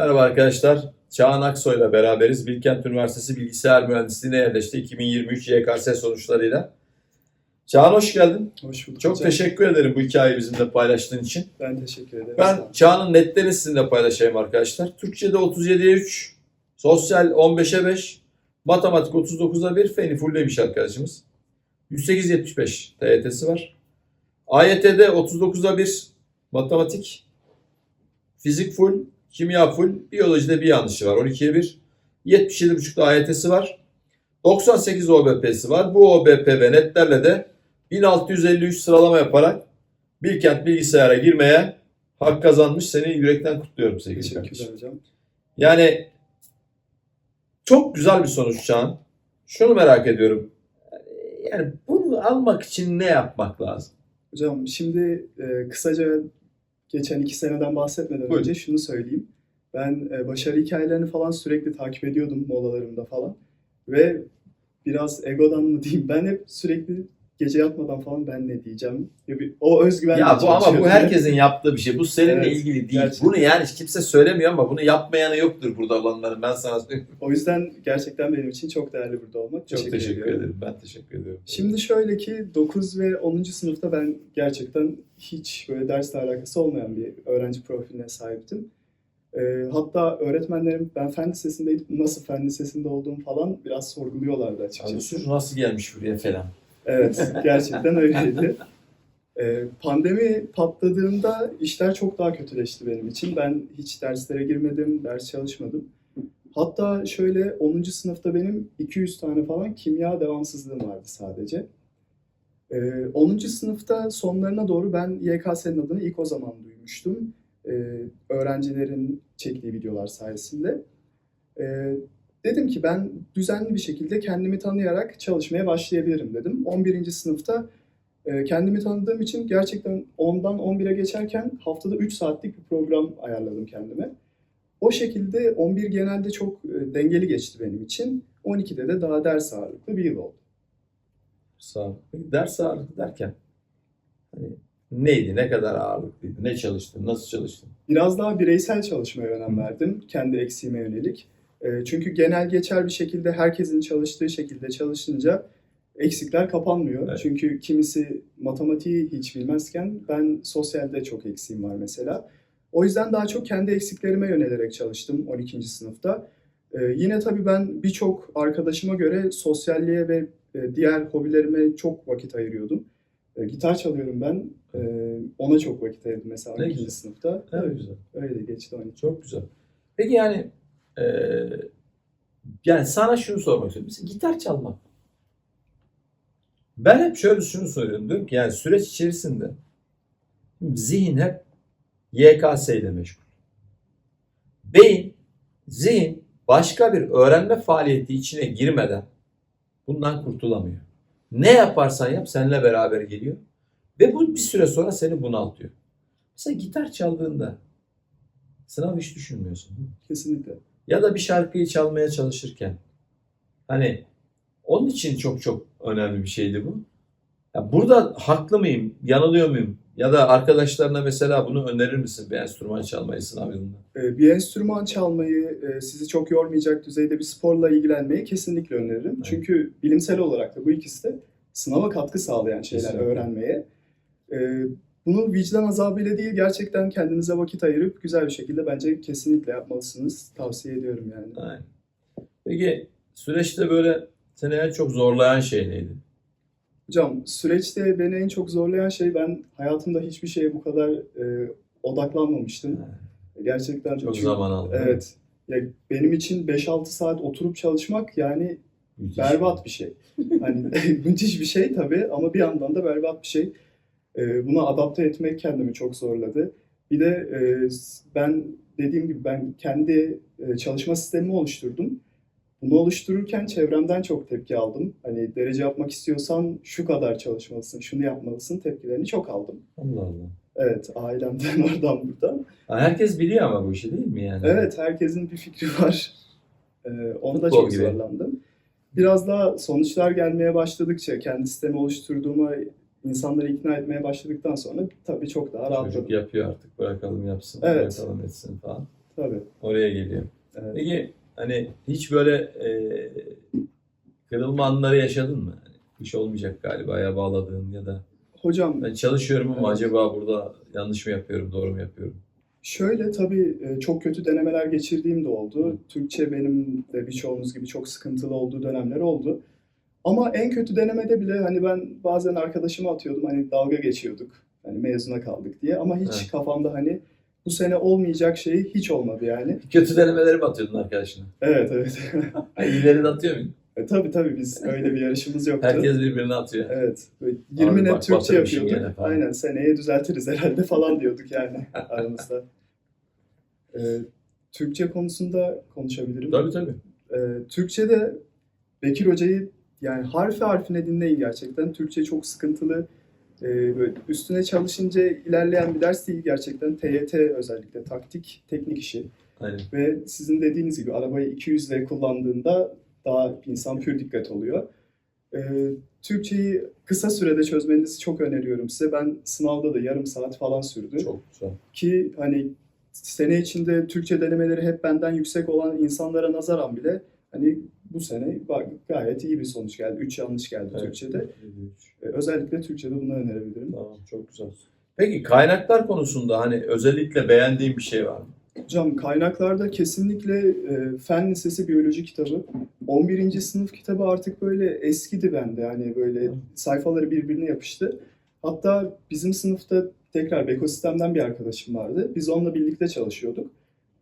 Merhaba arkadaşlar. Çağan Aksoy'la beraberiz. Bilkent Üniversitesi Bilgisayar Mühendisliğine yerleşti 2023 YKS sonuçlarıyla. Çağan hoş geldin. Hoş bulduk Çok hocam. teşekkür ederim bu hikayeyi bizimle paylaştığın için. Ben teşekkür ederim. Ben. Çağan'ın netlerini sizinle paylaşayım arkadaşlar. Türkçe'de 37'ye 3, sosyal 15'e 5, matematik 39'a 1, feni fulllemiş arkadaşımız. 108.75 TYT'si var. AYT'de 39'a 1 matematik, fizik full, kimya full, biyolojide bir yanlışı var 12'ye 1. 77.5'da AYT'si var. 98 OBP'si var. Bu OBP ve netlerle de 1653 sıralama yaparak Bilkent bilgisayara girmeye hak kazanmış. Seni yürekten kutluyorum sevgili kardeşim. hocam. Yani çok güzel bir sonuç Çağan. Şunu merak ediyorum. Yani bunu almak için ne yapmak lazım? Hocam şimdi e, kısaca geçen iki seneden bahsetmeden Buyurun. önce şunu söyleyeyim. Ben e, başarı hikayelerini falan sürekli takip ediyordum molalarımda falan. Ve biraz egodan mı diyeyim ben hep sürekli gece yatmadan falan ben ne diyeceğim. Ya bir- O özgüvenle ya bu ama bu herkesin yaptığı bir şey. Bu seninle Evet, ilgili değil. gerçekten. Bunu yani kimse söylemiyor ama bunu yapmayanı yoktur burada olanların. Ben sana söyleyeyim. O yüzden gerçekten benim için çok değerli burada olmak. Çok teşekkür ediyorum. ederim. Ben teşekkür ediyorum. Şimdi şöyle ki 9 ve 10. sınıfta ben gerçekten hiç böyle dersle alakası olmayan bir öğrenci profiline sahiptim. Ee, hatta öğretmenlerim ben fen lisesindeydim, nasıl fen lisesinde olduğum falan biraz sorguluyorlardı Abi açıkçası. şu nasıl gelmiş buraya falan. Evet, gerçekten öyleydi. Ee, pandemi patladığında işler çok daha kötüleşti benim için. Ben hiç derslere girmedim, ders çalışmadım. Hatta şöyle 10. sınıfta benim 200 tane falan kimya devamsızlığım vardı sadece. Ee, 10. sınıfta sonlarına doğru ben YKS'nin adını ilk o zaman duymuştum. Ee, öğrencilerin çektiği videolar sayesinde. Ee, dedim ki ben düzenli bir şekilde kendimi tanıyarak çalışmaya başlayabilirim dedim. 11. sınıfta e, kendimi tanıdığım için gerçekten 10'dan 11'e geçerken haftada 3 saatlik bir program ayarladım kendime. O şekilde 11 genelde çok e, dengeli geçti benim için. 12'de de daha ders ağırlıklı bir yıl oldu. Sağ ol. Peki ders ağırlıklı derken hani neydi? Ne kadar ağırlıklıydı? Ne çalıştın? Nasıl çalıştın? Biraz daha bireysel çalışmaya önem verdim. Kendi eksiğime yönelik. E, Çünkü genel geçer bir şekilde herkesin çalıştığı şekilde çalışınca eksikler kapanmıyor. Evet. Çünkü kimisi matematiği hiç bilmezken ben sosyalde çok eksiğim var mesela. O yüzden daha çok kendi eksiklerime yönelerek çalıştım 12. sınıfta. E, yine tabii ben birçok arkadaşıma göre sosyalliğe ve e, diğer hobilerime çok vakit ayırıyordum. E, gitar çalıyorum ben. E, ona çok vakit ayırdım mesela Ne 12. güzel. sınıfta. Evet güzel. Öyle geçti 12. Çok güzel. Peki yani eee, yani sana şunu sormak istiyorum. Mesela gitar çalmak. Ben hep şöyle şunu soruyorum. Diyorum ki yani süreç içerisinde zihin hep YKS ile meşgul. Beyin, zihin başka bir öğrenme faaliyeti içine girmeden bundan kurtulamıyor. Ne yaparsan yap seninle beraber geliyor. Ve bu bir süre sonra seni bunaltıyor. Mesela gitar çaldığında sınav hiç düşünmüyorsun. Kesinlikle. Ya da bir şarkıyı çalmaya çalışırken. Hani onun için çok çok önemli bir şeydi bu. Ya burada haklı mıyım? Yanılıyor muyum? Ya da arkadaşlarına mesela bunu önerir misin bir enstrüman çalmayı sınav yılında? Ee, Bir enstrüman çalmayı, e, sizi çok yormayacak düzeyde bir sporla ilgilenmeyi kesinlikle öneririm. Evet. Çünkü bilimsel olarak da bu ikisi de sınava katkı sağlayan şeyler Kesinlikle. öğrenmeye. Bunu vicdan azabıyla değil gerçekten kendinize vakit ayırıp güzel bir şekilde bence kesinlikle yapmalısınız. Tavsiye ediyorum yani. Aynen. Peki süreçte böyle seni en çok zorlayan şey neydi? Hocam süreçte beni en çok zorlayan şey ben hayatımda hiçbir şeye bu kadar e, odaklanmamıştım. Gerçekten Çok çünkü- zaman aldı. Evet. Ya benim için 5-6 saat oturup çalışmak yani Müthiş. berbat bir şey. Hani müthiş bir şey tabii ama bir yandan da berbat bir şey. Ee, buna adapte etmek kendimi çok zorladı. Bir de e, ben dediğim gibi ben kendi e, çalışma sistemimi oluşturdum. Bunu oluştururken çevremden çok tepki aldım. Hani derece yapmak istiyorsan şu kadar çalışmalısın, şunu yapmalısın tepkilerini çok aldım. Allah Allah. Evet, ailemden oradan buradan. Herkes biliyor ama bu işi değil mi yani? Evet, herkesin bir fikri var. Ee, onu da Futbol çok gibi. zorlandım. Biraz daha sonuçlar gelmeye başladıkça, kendi sistemi oluşturduğuma insanları ikna etmeye başladıktan sonra tabii çok daha Çocuk rahatladım. yapıyor artık bırakalım yapsın, Evet. bırakalım etsin falan. Tabii. Oraya geliyor. Evet. Peki hani hiç böyle e, kırılma anları yaşadın mı? Hani iş olmayacak galiba ya bağladığın ya da Hocam ben çalışıyorum ama Evet. acaba burada yanlış mı yapıyorum, doğru mu yapıyorum? Şöyle tabii e, çok kötü denemeler geçirdiğim de oldu. Türkçe benim de birçoğunuz gibi çok sıkıntılı olduğu dönemler oldu. Ama en kötü denemede bile hani ben bazen arkadaşıma atıyordum hani dalga geçiyorduk. Hani mezuna kaldık diye ama hiç Evet. kafamda hani bu sene olmayacak şey hiç olmadı yani. Kötü denemeleri mi atıyordun arkadaşına? Evet evet. İyileri de atıyor muydun? E, tabii tabii biz öyle bir yarışımız yoktu. Herkes birbirine atıyor. Evet. Böyle 20 Abi net bak, Türkçe batırmışsın yapıyorduk. Aynen seneye düzeltiriz herhalde falan diyorduk yani aramızda. Ee, Türkçe konusunda konuşabilirim. Tabii tabii. Ee, Türkçe'de Bekir Hoca'yı yani harfi harfine dinleyin gerçekten. Türkçe çok sıkıntılı. Ee, böyle üstüne çalışınca ilerleyen bir ders değil gerçekten. TYT özellikle taktik, teknik işi. Aynen. Ve sizin dediğiniz gibi arabayı 200 ile kullandığında daha insan pür dikkat oluyor. Ee, Türkçeyi kısa sürede çözmenizi çok öneriyorum size. Ben sınavda da yarım saat falan sürdü. Çok güzel. Ki hani sene içinde Türkçe denemeleri hep benden yüksek olan insanlara nazaran bile hani bu sene bak, gayet iyi bir sonuç geldi. 3 yanlış geldi Evet. Türkçe'de. Ee, özellikle Türkçe'de bunu önerebilirim. Tamam çok güzel. Peki kaynaklar konusunda hani özellikle beğendiğin bir şey var mı? Hocam kaynaklarda kesinlikle e, Fen Lisesi Biyoloji kitabı. 11. sınıf kitabı artık böyle eskidi bende. Yani böyle sayfaları birbirine yapıştı. Hatta bizim sınıfta tekrar Bekosistem'den bir arkadaşım vardı. Biz onunla birlikte çalışıyorduk.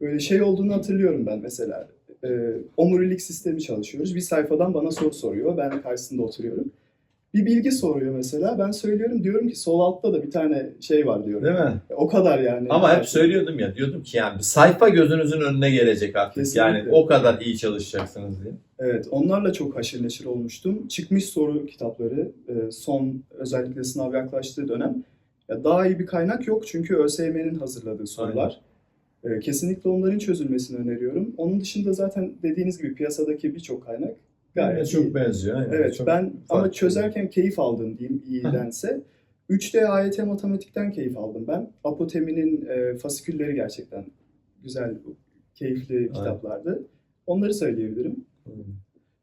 Böyle şey olduğunu hatırlıyorum ben mesela. E, omurilik sistemi çalışıyoruz. Bir sayfadan bana soru soruyor. Ben karşısında oturuyorum. Bir bilgi soruyor mesela. Ben söylüyorum diyorum ki sol altta da bir tane şey var diyorum. Değil mi? O kadar yani. Ama hep söylüyordum ya diyordum ki yani sayfa gözünüzün önüne gelecek artık. Kesinlikle. Yani o kadar iyi çalışacaksınız diye. Evet, onlarla çok haşır neşir olmuştum. Çıkmış soru kitapları, e, son özellikle sınav yaklaştığı dönem. Ya daha iyi bir kaynak yok çünkü ÖSYM'nin hazırladığı sorular. E, Kesinlikle onların çözülmesini öneriyorum. Onun dışında zaten dediğiniz gibi piyasadaki birçok kaynak gayet iyi. çok benziyor. aynen. Evet, Çok ben ama çözerken keyif aldım diyeyim iyidense. 3D AYT matematikten keyif aldım ben. Apoteminin e, fasikülleri gerçekten güzel, keyifli kitaplardı. Onları söyleyebilirim.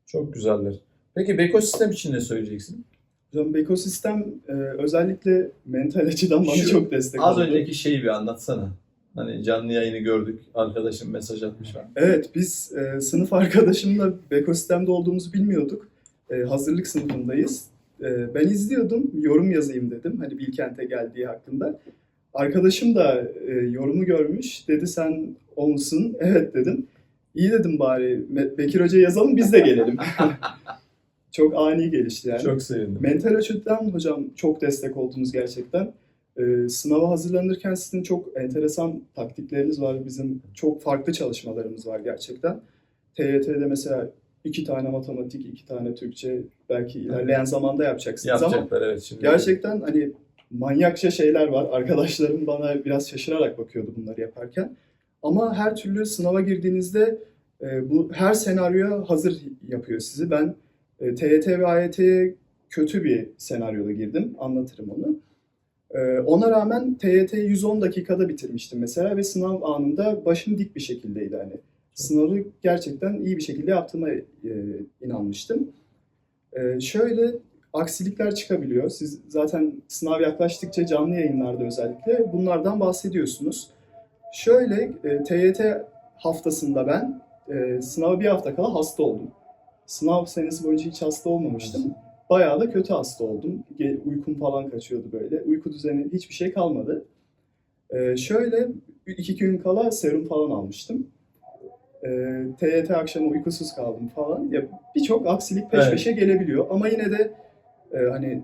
Çok güzeller. Peki Bekosistem için ne söyleyeceksin? Hocam ekosistem e, özellikle mental açıdan bana Şu çok destek Az oldu. önceki şeyi bir anlatsana. Hani canlı yayını gördük. Arkadaşım mesaj atmış var. Evet, biz e, sınıf arkadaşımla ekosistemde olduğumuzu bilmiyorduk. E, hazırlık sınıfındayız. E, ben izliyordum, yorum yazayım dedim. Hani Bilkent'e geldiği hakkında. Arkadaşım da e, yorumu görmüş. Dedi sen o musun? Evet dedim. İyi dedim bari Bekir Hoca yazalım biz de gelelim. çok ani gelişti yani. Çok sevindim. Mental açıdan hocam çok destek oldunuz gerçekten. Ee, sınava hazırlanırken sizin çok enteresan taktikleriniz var. Bizim çok farklı çalışmalarımız var gerçekten. TYT'de mesela iki tane matematik, iki tane Türkçe belki ilerleyen zamanda yapacaksınız ama Yapacaklar evet şimdi. gerçekten hani manyakça şeyler var. Arkadaşlarım bana biraz şaşırarak bakıyordu bunları yaparken. Ama her türlü sınava girdiğinizde e, bu her senaryoya hazır yapıyor sizi. Ben e, TYT ve AYT'ye kötü bir senaryoda girdim. Anlatırım onu. E, ona rağmen TYT 110 dakikada bitirmiştim mesela ve sınav anında başım dik bir şekildeydi hani. Sınavı gerçekten iyi bir şekilde yaptığıma e, inanmıştım. E, şöyle aksilikler çıkabiliyor. Siz zaten sınav yaklaştıkça canlı yayınlarda özellikle bunlardan bahsediyorsunuz. Şöyle e, TYT haftasında ben e, sınava bir hafta kala hasta oldum. Sınav senesi boyunca hiç hasta olmamıştım. Bayağı da kötü hasta oldum. Uykum falan kaçıyordu böyle. Uyku düzeni hiçbir şey kalmadı. E, şöyle iki gün kala serum falan almıştım. E, TYT akşamı uykusuz kaldım falan. Ya birçok aksilik peş Evet. peşe gelebiliyor ama yine de e, hani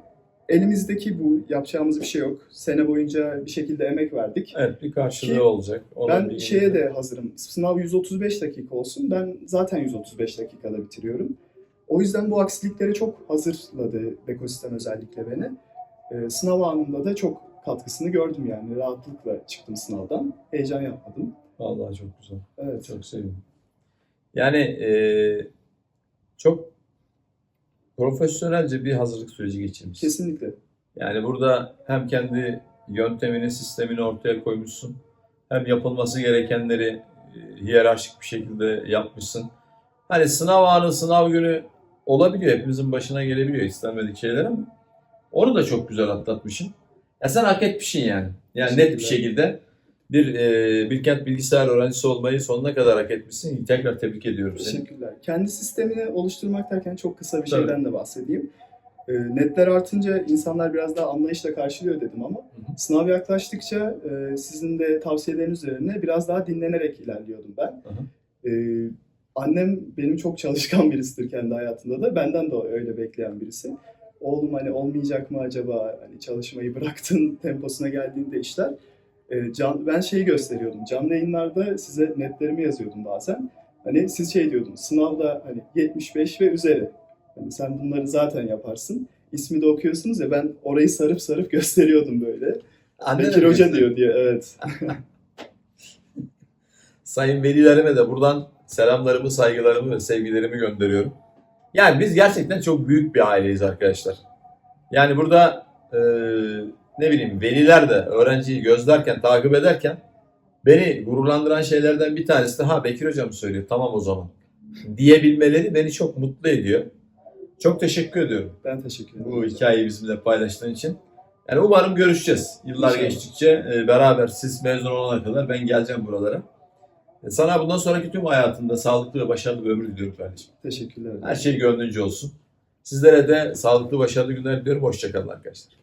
elimizdeki bu yapacağımız bir şey yok. Sene boyunca bir şekilde emek verdik. Evet bir karşılığı Ki olacak. Ona Ben şeye de hazırım. Sınav 135 dakika olsun. Ben zaten 135 dakikada bitiriyorum. O yüzden bu aksilikleri çok hazırladı Bekosistem özellikle beni. Ee, sınav anında da çok katkısını gördüm yani. Rahatlıkla çıktım sınavdan. Heyecan yapmadım. Vallahi çok güzel. Evet. Çok sevindim. Yani eee, çok profesyonelce bir hazırlık süreci geçirmişsin. Kesinlikle. Yani burada hem kendi yöntemini, sistemini ortaya koymuşsun. Hem yapılması gerekenleri e, hiyerarşik bir şekilde yapmışsın. Hani sınav anı, sınav günü olabiliyor. Hepimizin başına gelebiliyor istenmedik şeyler ama onu da çok güzel atlatmışsın. Ya sen hak etmişsin yani. Yani net bir şekilde bir e, Bilkent bilgisayar öğrencisi olmayı sonuna kadar hak etmişsin. Tekrar tebrik ediyorum seni. Teşekkürler. Kendi sistemini oluşturmak derken çok kısa bir Tabii. şeyden de bahsedeyim. Ee, netler artınca insanlar biraz daha anlayışla karşılıyor dedim ama hı. sınav yaklaştıkça e, sizin de tavsiyeleriniz üzerine biraz daha dinlenerek ilerliyordum ben. hı. Ee, annem benim çok çalışkan birisidir kendi hayatında da. Benden de öyle bekleyen birisi. Oğlum hani olmayacak mı acaba hani çalışmayı bıraktın temposuna geldiğinde işler. Ee, can, ben şeyi gösteriyordum. Canlı yayınlarda size netlerimi yazıyordum bazen. Hani siz şey diyordunuz, sınavda hani 75 ve üzeri. Hani sen bunları zaten yaparsın. İsmi de okuyorsunuz ya ben orayı sarıp sarıp gösteriyordum böyle. Annen Bekir Hoca diyor diye evet. Sayın velilerime de buradan selamlarımı, saygılarımı ve sevgilerimi gönderiyorum. Yani biz gerçekten çok büyük bir aileyiz arkadaşlar. Yani burada e, ne bileyim veliler de öğrenciyi gözlerken, takip ederken beni gururlandıran şeylerden bir tanesi de ha Bekir Hocam söylüyor tamam o zaman diyebilmeleri beni çok mutlu ediyor. Çok teşekkür ediyorum Ben teşekkür ederim. bu hikayeyi bizimle paylaştığın için. Yani umarım görüşeceğiz. Yıllar İnşallah. geçtikçe e, beraber siz mezun olana kadar ben geleceğim buralara. E, Sana bundan sonraki tüm hayatında sağlıklı ve başarılı bir ömür diliyorum kardeşim. Teşekkürler. Her şey gönlünce olsun. Sizlere de sağlıklı, başarılı günler diliyorum. Hoşçakalın arkadaşlar.